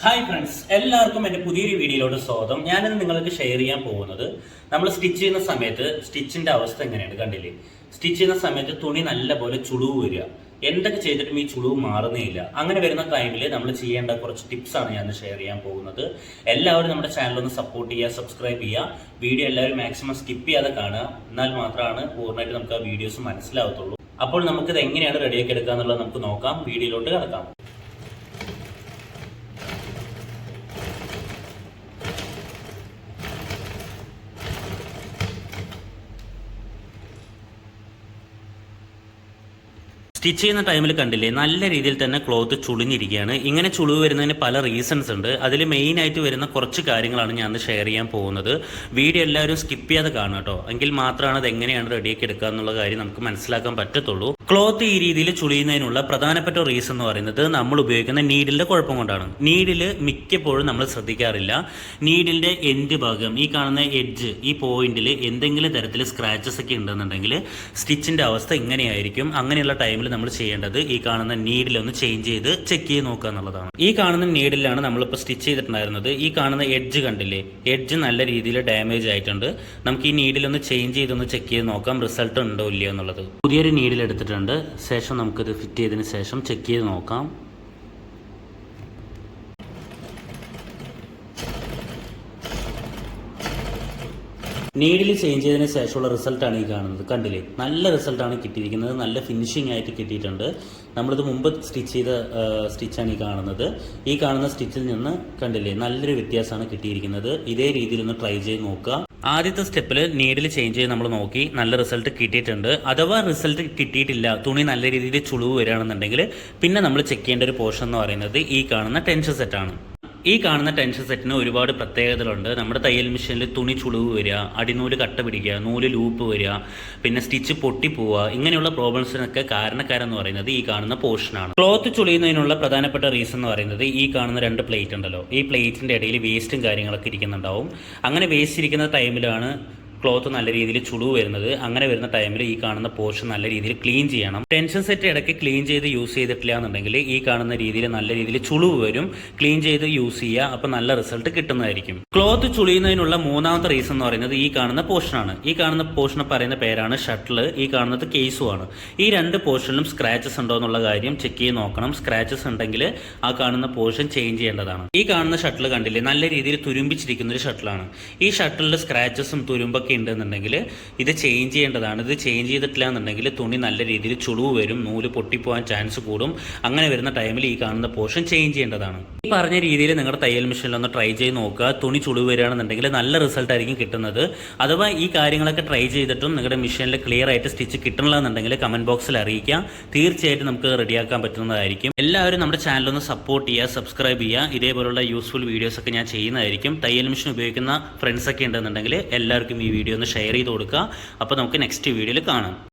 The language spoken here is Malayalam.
ഹായ് ഫ്രണ്ട്സ് എല്ലാവർക്കും എന്റെ പുതിയൊരു വീഡിയോയിലോട്ട് സ്വാഗതം. ഞാനിന്ന് നിങ്ങൾക്ക് ഷെയർ ചെയ്യാൻ പോകുന്നത് നമ്മൾ സ്റ്റിച്ച് ചെയ്യുന്ന സമയത്ത് സ്റ്റിച്ചിന്റെ അവസ്ഥ എങ്ങനെയാണ് കണ്ടില്ലേ? സ്റ്റിച്ച് ചെയ്യുന്ന സമയത്ത് തുണി നല്ലപോലെ ചുളിവ് വരിക. എന്തൊക്കെ ചെയ്തിട്ടും ഈ ചുളിവ് മാറുന്നില്ല അങ്ങനെ വരുന്ന ടൈമിൽ നമ്മൾ ചെയ്യേണ്ട കുറച്ച് ടിപ്സാണ് ഞാൻ ഷെയർ ചെയ്യാൻ പോകുന്നത്. എല്ലാവരും നമ്മുടെ ചാനൽ ഒന്ന് സപ്പോർട്ട് ചെയ്യുക സബ്സ്ക്രൈബ് ചെയ്യുക. വീഡിയോ എല്ലാവരും മാക്സിമം സ്കിപ്പ് ചെയ്യാതെ കാണുക. എന്നാൽ മാത്രമാണ് പൂർണമായിട്ട് നമുക്ക് ആ വീഡിയോസ് മനസ്സിലാവത്തുള്ളൂ. അപ്പോൾ നമുക്കിത് എങ്ങനെയാണ് റെഡിയാക്കി എടുക്കുക എന്നുള്ളത് നമുക്ക് നോക്കാം. വീഡിയോയിലോട്ട് കിടക്കാം. സ്റ്റിച്ച് ചെയ്യുന്ന ടൈമിൽ കണ്ടില്ലേ നല്ല രീതിയിൽ തന്നെ ക്ലോത്ത് ചുളിഞ്ഞിരിക്കുകയാണ്. ഇങ്ങനെ ചുളിവ് വരുന്നതിന് പല റീസൺസ് ഉണ്ട്. അതിൽ മെയിൻ ആയിട്ട് വരുന്ന കുറച്ച് കാര്യങ്ങളാണ് ഞാൻ ഷെയർ ചെയ്യാൻ പോകുന്നത്. വീഡിയോ എല്ലാവരും സ്കിപ്പ് ചെയ്യാതെ കാണുക കേട്ടോ. എങ്കിൽ മാത്രമാണ് അത് എങ്ങനെയാണ് റെഡിയാക്കി എടുക്കുക എന്നുള്ള കാര്യം നമുക്ക് മനസ്സിലാക്കാൻ പറ്റത്തുള്ളൂ. ക്ലോത്ത് ഈ രീതിയിൽ ചുളിയുന്നതിനുള്ള പ്രധാനപ്പെട്ട റീസൺ എന്ന് പറയുന്നത് നമ്മൾ ഉപയോഗിക്കുന്ന നീഡിലിന്റെ കുഴപ്പം കൊണ്ടാണ്. നീഡിൽ മിക്കപ്പോഴും നമ്മൾ ശ്രദ്ധിക്കാറില്ല. നീഡിലിന്റെ എൻഡ് ഭാഗം ഈ കാണുന്ന എഡ്ജ് ഈ പോയിന്റിൽ എന്തെങ്കിലും തരത്തിൽ സ്ക്രാച്ചസ് ഒക്കെ ഉണ്ടെന്നുണ്ടെങ്കിൽ സ്റ്റിച്ചിന്റെ അവസ്ഥ ഇങ്ങനെയായിരിക്കും. അങ്ങനെയുള്ള ടൈമിൽ നമ്മൾ ചെയ്യേണ്ടത് ഈ കാണുന്ന നീഡിലൊന്ന് ചേഞ്ച് ചെയ്ത് ചെക്ക് ചെയ്ത് നോക്കുക എന്നുള്ളതാണ്. ഈ കാണുന്ന നീഡിലാണ് നമ്മളിപ്പോൾ സ്റ്റിച്ച് ചെയ്തിട്ടുണ്ടായിരുന്നത്. ഈ കാണുന്ന എഡ്ജ് കണ്ടില്ലേ? എഡ്ജ് നല്ല രീതിയിൽ ഡാമേജ് ആയിട്ടുണ്ട്. നമുക്ക് ഈ നീഡിലൊന്ന് ചേഞ്ച് ചെയ്തൊന്ന് ചെക്ക് ചെയ്ത് നോക്കാം. റിസൾട്ട് ഉണ്ടോ ഇല്ലയോ എന്നുള്ളത്. പുതിയൊരു നീഡിൽ എടുത്തിട്ടുണ്ട്. ശേഷം നമുക്കിത് ഫിറ്റ് ചെയ്തതിന് ശേഷം ചെക്ക് ചെയ്ത് നോക്കാം. നീഡിൽ ചേഞ്ച് ചെയ്തതിന് ശേഷമുള്ള റിസൾട്ടാണ് ഈ കാണുന്നത്. കണ്ടില്ലേ? നല്ല റിസൾട്ടാണ് കിട്ടിയിരിക്കുന്നത്. നല്ല ഫിനിഷിംഗ് ആയിട്ട് കിട്ടിയിട്ടുണ്ട്. നമ്മളിത് മുമ്പ് സ്റ്റിച്ച് ചെയ്ത സ്റ്റിച്ചാണ് ഈ കാണുന്നത്. ഈ കാണുന്ന സ്റ്റിച്ചിൽ നിന്ന് കണ്ടില്ലേ? നല്ലൊരു വ്യത്യാസമാണ് കിട്ടിയിരിക്കുന്നത്. ഇതേ രീതിയിൽ ഒന്ന് ട്രൈ ചെയ്ത് നോക്കുക. ആദ്യത്തെ സ്റ്റെപ്പിൽ നീഡിൽ ചേഞ്ച് ചെയ്ത് നമ്മൾ നോക്കി നല്ല റിസൾട്ട് കിട്ടിയിട്ടുണ്ട്. അഥവാ റിസൾട്ട് കിട്ടിയിട്ടില്ല തുണി നല്ല രീതിയിൽ ചുളിവ് വരികയാണെന്നുണ്ടെങ്കിൽ പിന്നെ നമ്മൾ ചെക്ക് ചെയ്യേണ്ട ഒരു പോർഷൻ എന്ന് പറയുന്നത് ഈ കാണുന്ന ടെൻഷൻ സെറ്റാണ് ഈ കാണുന്ന ടെൻഷൻ സെറ്റിന് ഒരുപാട് പ്രത്യേകതകളുണ്ട്. നമ്മുടെ തയ്യൽ മെഷീനിൽ തുണി ചുളിവ് വരിക അടിനൂൽ കട്ട പിടിക്കുക നൂൽ ലൂപ്പ് വരിക പിന്നെ സ്റ്റിച്ച് പൊട്ടിപ്പോവുക ഇങ്ങനെയുള്ള പ്രോബ്ലംസിനൊക്കെ കാരണക്കാരെന്ന് പറയുന്നത് ഈ കാണുന്ന പോർഷനാണ് ക്ലോത്ത് ചുളിയുന്നതിനുള്ള പ്രധാനപ്പെട്ട റീസൺ എന്ന് പറയുന്നത് ഈ കാണുന്ന രണ്ട് പ്ലേറ്റ് ഉണ്ടല്ലോ. ഈ പ്ലേറ്റിന്റെ ഇടയിൽ വേസ്റ്റും കാര്യങ്ങളൊക്കെ ഇരിക്കുന്നുണ്ടാവും. അങ്ങനെ വേസ്റ്റ് ഇരിക്കുന്ന ടൈമിലാണ് ക്ലോത്ത് നല്ല രീതിയിൽ ചുളിവ് വരുന്നത്. അങ്ങനെ വരുന്ന ടൈമിൽ ഈ കാണുന്ന പോർഷൻ നല്ല രീതിയിൽ ക്ലീൻ ചെയ്യണം. ടെൻഷൻ സെറ്റ് ഇടയ്ക്ക് ക്ലീൻ ചെയ്ത് യൂസ് ചെയ്തിട്ടില്ല എന്നുണ്ടെങ്കിൽ ഈ കാണുന്ന രീതിയിൽ നല്ല രീതിയിൽ ചുളിവ് വരും. ക്ലീൻ ചെയ്ത് യൂസ് ചെയ്യുക അപ്പോൾ നല്ല റിസൾട്ട് കിട്ടുന്നതായിരിക്കും. ക്ലോത്ത് ചുളിയുന്നതിനുള്ള മൂന്നാമത്തെ റീസൺ എന്ന് പറയുന്നത് ഈ കാണുന്ന പോർഷനാണ് ഈ കാണുന്ന പോർഷൻ പറയുന്ന പേരാണ് ഷട്ടിൽ ഈ കാണുന്നത് കേസുമാണ് ഈ രണ്ട് പോർഷനിലും സ്ക്രാച്ചസ് ഉണ്ടോ എന്നുള്ള കാര്യം ചെക്ക് ചെയ്ത് നോക്കണം. സ്ക്രാച്ചസ് ഉണ്ടെങ്കിൽ ആ കാണുന്ന പോർഷൻ ചേഞ്ച് ചെയ്യേണ്ടതാണ്. ഈ കാണുന്ന ഷട്ടിൽ കണ്ടില്ലേ നല്ല രീതിയിൽ തുരുമ്പിച്ചിരിക്കുന്ന ഒരു ഷട്ടിലാണ് ഈ ഷട്ടിലിൽ സ്ക്രാച്ചസും തുരുമ്പൊക്കെ ഉണ്ടെന്നുണ്ടെങ്കിൽ ഇത് ചേഞ്ച് ചെയ്യേണ്ടതാണ്. ഇത് ചേഞ്ച് ചെയ്തിട്ടില്ല എന്നുണ്ടെങ്കിൽ തുണി നല്ല രീതിയിൽ ചുളിവ് വരും നൂൽ പൊട്ടിപ്പോകാൻ ചാൻസ് കൂടും. അങ്ങനെ വരുന്ന ടൈമിൽ ഈ കാണുന്ന പോർഷൻ ചേഞ്ച് ചെയ്യേണ്ടതാണ്. ഈ പറഞ്ഞ രീതിയിൽ നിങ്ങളുടെ തയ്യൽ മെഷീനിൽ ഒന്ന് ട്രൈ ചെയ്ത് നോക്കുക. തുണി ചുളിവ് വരികയാണെന്നുണ്ടെങ്കിൽ നല്ല റിസൾട്ട് ആയിരിക്കും കിട്ടുന്നത്. അഥവാ ഈ കാര്യങ്ങളൊക്കെ ട്രൈ ചെയ്തിട്ടും നിങ്ങളുടെ മെഷീനിൽ ക്ലിയർ ആയിട്ട് സ്റ്റിച്ച് കിട്ടണമെന്നുണ്ടെങ്കിൽ കമന്റ് ബോക്സിൽ അറിയിക്കുക. തീർച്ചയായിട്ടും നമുക്ക് റെഡിയാക്കാൻ പറ്റുന്നതായിരിക്കും. എല്ലാവരും നമ്മുടെ ചാനൽ ഒന്ന് സപ്പോർട്ട് ചെയ്യുക സബ്സ്ക്രൈബ് ചെയ്യുക. ഇതേപോലുള്ള യൂസ്ഫുൾ വീഡിയോസ് ഒക്കെ ഞാൻ ചെയ്യുന്നതായിരിക്കും. തയ്യൽ മെഷീൻ ഉപയോഗിക്കുന്ന ഫ്രണ്ട്സ് ഒക്കെ ഉണ്ടെന്നുണ്ടെങ്കിൽ എല്ലാവർക്കും ഈ വീഡിയോ ഒന്ന് ഷെയർ ചെയ്ത് കൊടുക്കുക. അപ്പോൾ നമുക്ക് നെക്സ്റ്റ് വീഡിയോയിൽ കാണാം.